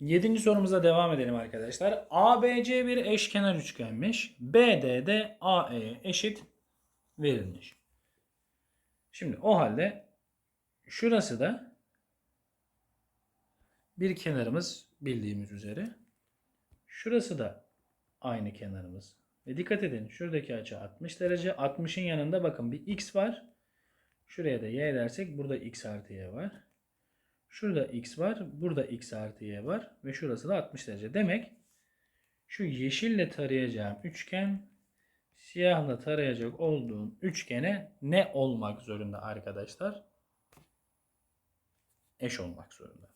Yedinci sorumuza devam edelim arkadaşlar. ABC bir eşkenar üçgenmiş. BD de AE'ye eşit verilmiş. Şimdi o halde şurası da bir kenarımız bildiğimiz üzere. Şurası da aynı kenarımız. Ve dikkat edin şuradaki açı 60 derece. 60'ın yanında bakın bir x var. Şuraya da y dersek burada x artı y var. Şurada x var. Burada x artı y var. Ve şurası da 60 derece. Demek şu yeşille tarayacağım üçgen siyahla tarayacak olduğum üçgene ne olmak zorunda arkadaşlar? Eş olmak zorunda.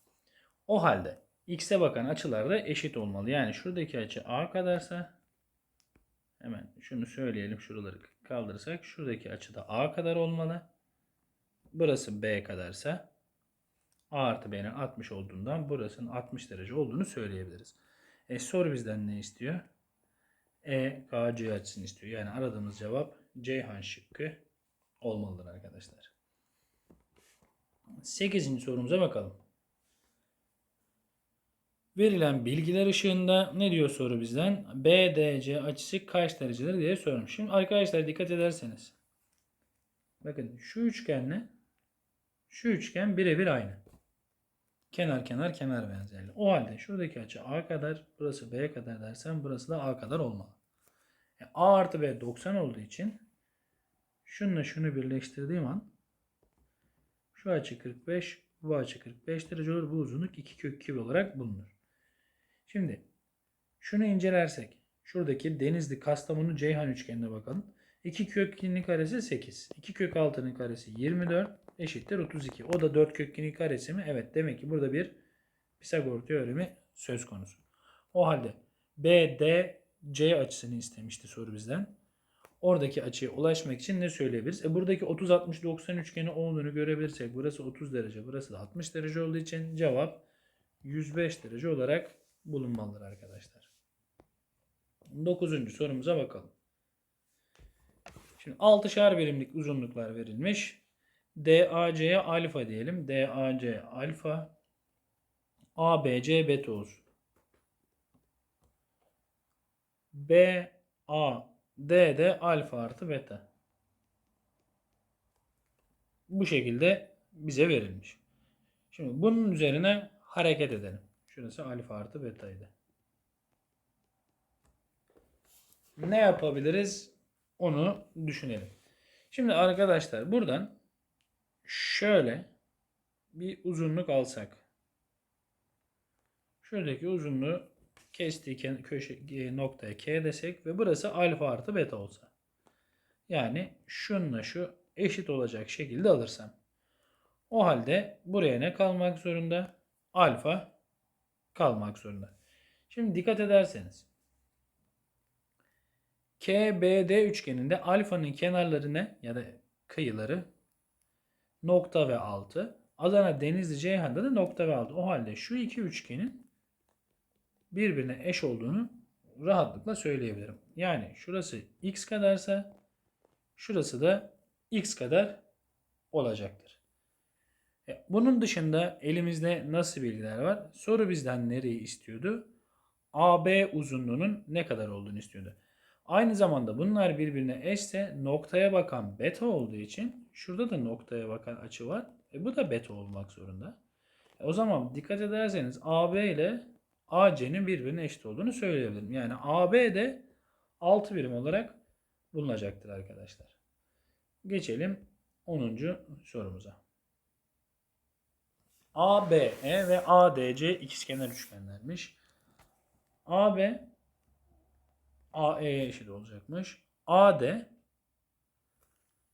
O halde x'e bakan açılar da eşit olmalı. Yani şuradaki açı a kadarsa hemen şunu söyleyelim şuraları kaldırırsak şuradaki açı da a kadar olmalı. Burası b kadarsa a artı b'nin 60 olduğundan burasının 60 derece olduğunu söyleyebiliriz. E soru bizden ne istiyor? E, K, C açısını istiyor. Yani aradığımız cevap Ceyhan şıkkı olmalıdır arkadaşlar. 8. sorumuza bakalım. Verilen bilgiler ışığında ne diyor soru bizden? BDC açısı kaç derecedir diye sormuş. Şimdi arkadaşlar dikkat ederseniz. Bakın şu üçgenle şu üçgen birebir aynı. Kenar kenar kenar benzerliği. O halde şuradaki açı A kadar, burası B kadar dersen burası da A kadar olmalı. E, A artı B 90 olduğu için şununla şunu birleştirdiğim an şu açı 45, bu açı 45 derece olur. Bu uzunluk 2 kök 2 olarak bulunur. Şimdi şunu incelersek şuradaki Denizli Kastamonu Ceyhan üçgenine bakalım. 2 kök 2'nin karesi 8. 2 kök 6'nın karesi 24 eşittir 32. O da 4 kök 2'nin karesi mi? Evet demek ki burada bir Pisagor teoremi söz konusu. O halde BDC açısını istemişti soru bizden. Oradaki açıya ulaşmak için ne söyleyebiliriz? E buradaki 30 60 90 üçgeni olduğunu görebilirsek burası 30 derece, burası da 60 derece olduğu için cevap 105 derece olarak bulunmalıdır arkadaşlar. 9. sorumuza bakalım. Şimdi 6'şar birimlik uzunluklar verilmiş. DAC'ye alfa diyelim. DAC alfa. ABC beta olsun. BAD de alfa artı beta. Bu şekilde bize verilmiş. Şimdi bunun üzerine hareket edelim. Şurası alfa artı betaydı. Ne yapabiliriz? Onu düşünelim. Şimdi arkadaşlar buradan şöyle bir uzunluk alsak. Şuradaki uzunluğu kestiği köşe e, noktaya K desek ve burası alfa artı beta olsa. Yani şunla şu eşit olacak şekilde alırsam. O halde buraya ne kalmak zorunda? Alfa kalmak zorunda. Şimdi dikkat ederseniz KBD üçgeninde alfanın kenarları ne ya da kıyıları nokta ve altı. Adana Denizli Ceyhan'da da nokta ve altı. O halde şu iki üçgenin birbirine eş olduğunu rahatlıkla söyleyebilirim. Yani şurası x kadarsa şurası da x kadar olacaktır. E, Bunun dışında elimizde nasıl bilgiler var? Soru bizden nereyi istiyordu? AB uzunluğunun ne kadar olduğunu istiyordu. Aynı zamanda bunlar birbirine eşse noktaya bakan beta olduğu için şurada da noktaya bakan açı var. E bu da beta olmak zorunda. E o zaman dikkat ederseniz AB ile AC'nin birbirine eşit olduğunu söyleyebilirim. Yani AB de 6 birim olarak bulunacaktır arkadaşlar. Geçelim 10. sorumuza. ABE ve ADC ikizkenar üçgenlermiş. AB AE'ye eşit olacakmış. AD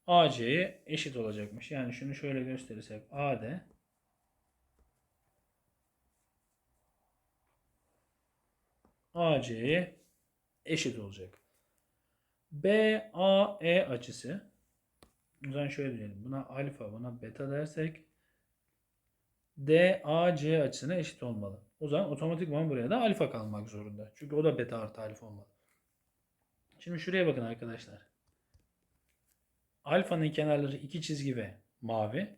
AC'ye eşit olacakmış. Yani şunu şöyle gösterirsek AD AC'ye eşit olacak. BAE açısı o zaman şöyle diyelim. Buna alfa, buna beta dersek DAC açısına eşit olmalı. O zaman otomatikman buraya da alfa kalmak zorunda. Çünkü o da beta artı alfa olmalı. Şimdi şuraya bakın arkadaşlar. Alfanın kenarları iki çizgi ve mavi.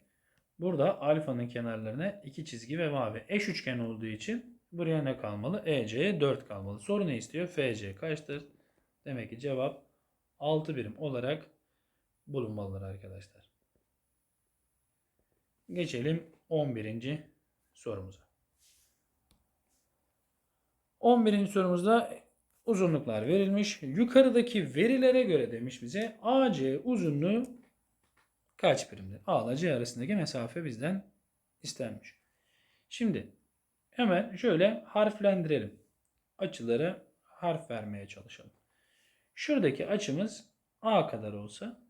Burada alfanın kenarlarına iki çizgi ve mavi. Eş üçgen olduğu için Buraya ne kalmalı? EC'ye 4 kalmalı. Soru ne istiyor? FC kaçtır? Demek ki cevap 6 birim olarak bulunmalıdır arkadaşlar. Geçelim 11. sorumuza. 11. sorumuzda uzunluklar verilmiş. Yukarıdaki verilere göre demiş bize AC uzunluğu kaç birimdir? A ile C arasındaki mesafe bizden istenmiş. Şimdi hemen şöyle harflendirelim. Açılara harf vermeye çalışalım. Şuradaki açımız A kadar olsa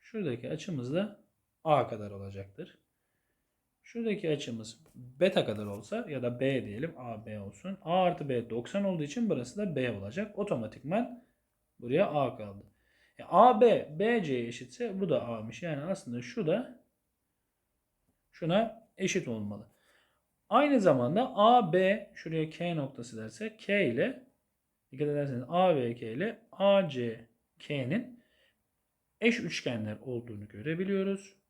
şuradaki açımız da A kadar olacaktır. Şuradaki açımız beta kadar olsa ya da B diyelim A B olsun. A artı B 90 olduğu için burası da B olacak. Otomatikman buraya A kaldı. E, A B B C'ye eşitse bu da A'mış. Yani aslında şu da şuna eşit olmalı. Aynı zamanda A B şuraya K noktası derse K ile dikkat ederseniz A ve K ile A C K'nin eş üçgenler olduğunu görebiliyoruz.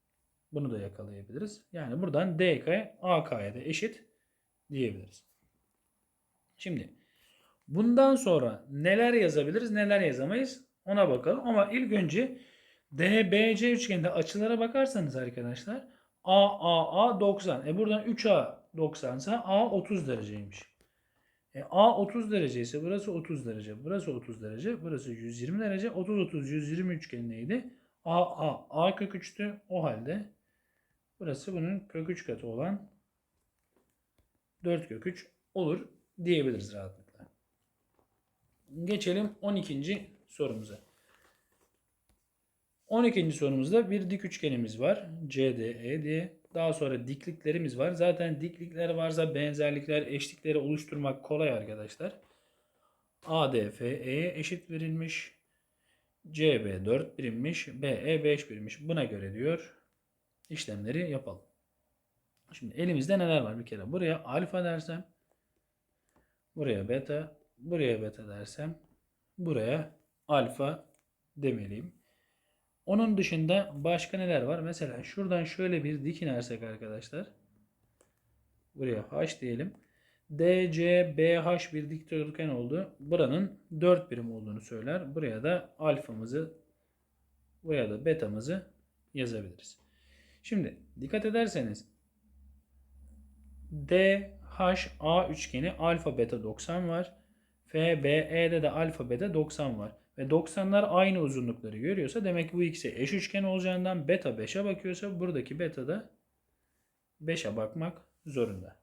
Bunu da yakalayabiliriz. Yani buradan DK AK'ya da eşit diyebiliriz. Şimdi bundan sonra neler yazabiliriz neler yazamayız ona bakalım. Ama ilk önce DBC üçgeninde açılara bakarsanız arkadaşlar AAA 90. E buradan 3A 90 ise A 30 dereceymiş. E A 30 derece ise burası 30 derece. Burası 30 derece. Burası 120 derece. 30 30 120 üçgeni neydi? A A A kök 3'tü. O halde burası bunun kök 3 katı olan 4 kök 3 olur diyebiliriz rahatlıkla. Geçelim 12. sorumuza. 12. sorumuzda bir dik üçgenimiz var. CDE diye. Daha sonra dikliklerimiz var. Zaten diklikler varsa benzerlikler, eşlikleri oluşturmak kolay arkadaşlar. ADFE'ye eşit verilmiş. CB 4 birimmiş. BE 5 birimmiş. Buna göre diyor işlemleri yapalım. Şimdi elimizde neler var bir kere. Buraya alfa dersem buraya beta buraya beta dersem buraya alfa demeliyim. Onun dışında başka neler var? Mesela şuradan şöyle bir dik inersek arkadaşlar. Buraya h diyelim. DC, BH bir dikdörtgen oldu. Buranın 4 birim olduğunu söyler. Buraya da alfamızı, buraya da betamızı yazabiliriz. Şimdi dikkat ederseniz DHA üçgeni alfa beta 90 var. FBE'de de alfa beta 90 var. Ve 90'lar aynı uzunlukları görüyorsa demek ki bu ikisi eş üçgen olacağından beta 5'e bakıyorsa buradaki beta da 5'e bakmak zorunda.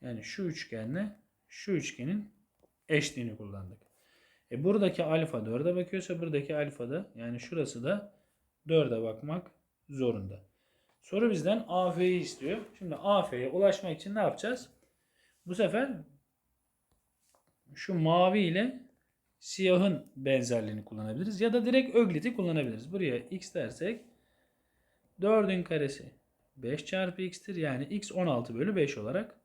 Yani şu üçgenle şu üçgenin eşliğini kullandık. E buradaki alfa 4'e bakıyorsa buradaki alfa da yani şurası da 4'e bakmak zorunda. Soru bizden AF'yi istiyor. Şimdi AF'ye ulaşmak için ne yapacağız? Bu sefer şu mavi ile siyahın benzerliğini kullanabiliriz. Ya da direkt ögliti kullanabiliriz. Buraya x dersek 4'ün karesi 5 çarpı x'tir. Yani x 16 bölü 5 olarak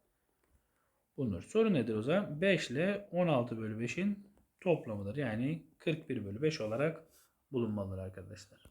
bulunur. Soru nedir o zaman? 5 ile 16 bölü 5'in toplamıdır. Yani 41 bölü 5 olarak bulunmalıdır arkadaşlar.